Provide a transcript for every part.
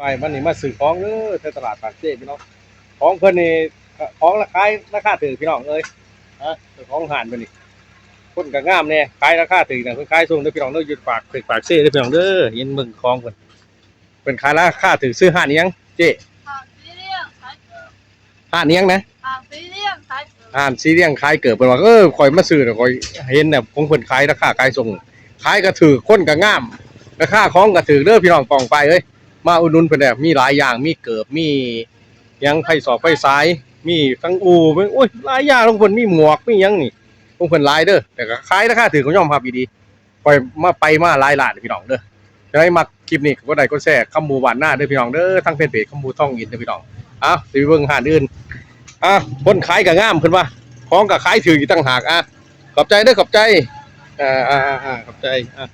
ไปมันนี่มาซื้อของเด้อแถวตลาดปากเจ้พี่น้องของเพิ่นนี่ของราคาราคาถือพี่น้องเอ้ยฮะของห่านไปหนี่คนกับงามเนี่ยขายราคาถือนะเพิ่นขายส่งเด้อพี่น้องเด้อหยุดปากถึอปากเจ้เด้อพี่น้องเด้อยินมึงของเพิ่นเป็นขายราคาถือซื้อห่านอีหยังเจ้ห่านอีหยังนะห่านซีเรียงขายเกิดเป็นว่าเออคอยมาซื้อน่ะข่อยเห็นเนี่ยคงเพิ่นขายราคาขายส่งขายก็ถือค้นกับง่ามราคาของก็ถือเด้อพี่น้องปองไปเอ้ย มาอุดหนุนเพิ่นแหละมีหลายอย่างมีเกิบมีหยังไฟสอบไฟสาย มีทั้งอูมีโอ้ยหลายอย่างของเพิ่นมีหมวกมีหยังนี่ของเพิ่นหลายเด้อแต่ก็ขายราคาถือเขายอมรับอีดีปล่อยมาไปมาหลายล้านพี่น้องเด้อจะได้มักคลิปนี้ก็ได้ก็แชร์คำหมู่บ้านหน้าเด้อพี่น้องเด้อทั้งเพจเพจคำหมู่ท่องอินเด้อพี่น้องเอ้าสิเบิ่งหาดอื่นอะคนขายก็งามเพิ่นว่าของก็ขายถืออีกต่างหากอะขอบใจเด้อขอบใจอ่าอ่าอ่าขอบใจอะ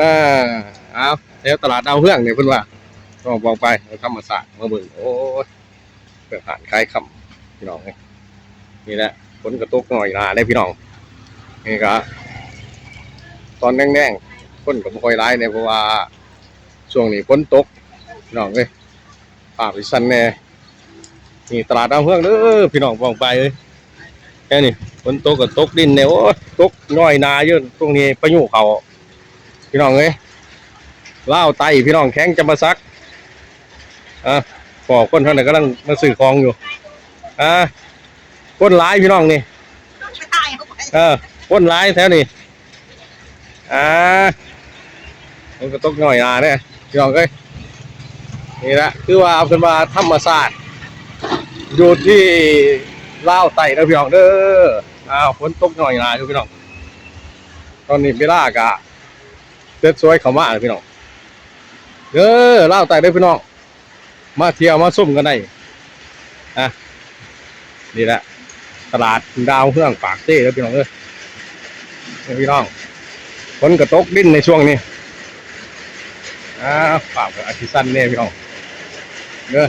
อ่าเอาแถวตลาดดาวเฮืองเนี่ยเพิ่นว่า ก็บอกไปธรรมศาสตร์มาเบิ่งโอ้ยเปิดผ่านคล้ายคำพี่น้องนี่แหละฝนกระตุกหน่อยหนาได้พี่น้องนี่ก็ตอนแดงๆฝนก็บ่ค่อยร้ายเนี่ยเพราะว่าช่วงนี้ฝนตกพี่น้องเอ้ยภาพสิสั่นแน่นี่ตลาดดาวเฮืองเด้อพี่น้องบอกไปเอ้ยแค่นี้ฝนตกก็ตกดินเนี่ยโอ้ตกน้อยนาเยอะตรงนี้พายุกเขาพี่น้องเอ้ยลาไตพี่น้องแข็งจะมาซัก อะพอคนเท่านั้นกำลังมาซื้อของอยู่อะคนร้ายพี่น้องนี่เออคนร้ายแถวนี้อ่ามันก็ตกหน่อยอะเนี่ยพี่น้องเอ้ยนี่แหละคือว่าเอาเป็นว่าธรรมศาสตร์อยู่ที่ลาวไต่นะพี่น้องเด้ออ้าวฝนตกหน่อยอะอยู่พี่น้องตอนนี้เวลากะเด็ดสวยเขามาเลยพี่น้องเด้อลาวไต่เด้อพี่น้อง มาเที่ยวมาซุ่มกันได้อะนี่แหละ ตลาดดาวเฮืองปากเต้แล้วพี่น้องเอ้ยพี่น้องฝนกระตกดิ้นในช่วงนี้อ่าฝากับอาทิสันเนี่ยพี่น้องเด้อ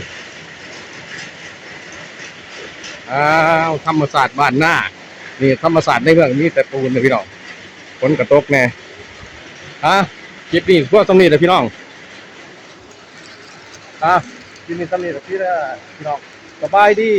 อ้าวธรรมศาสตร์บ้านหน้า นี่ธรรมศาสตร์ในเมืองมีแต่ปูนเลยพี่น้องฝนกระตกแน่อะคลิปนี้พวกตรงนี้เลยพี่น้องอะ ยินดีต้อนรับพี่ละพี่น้องสบายดี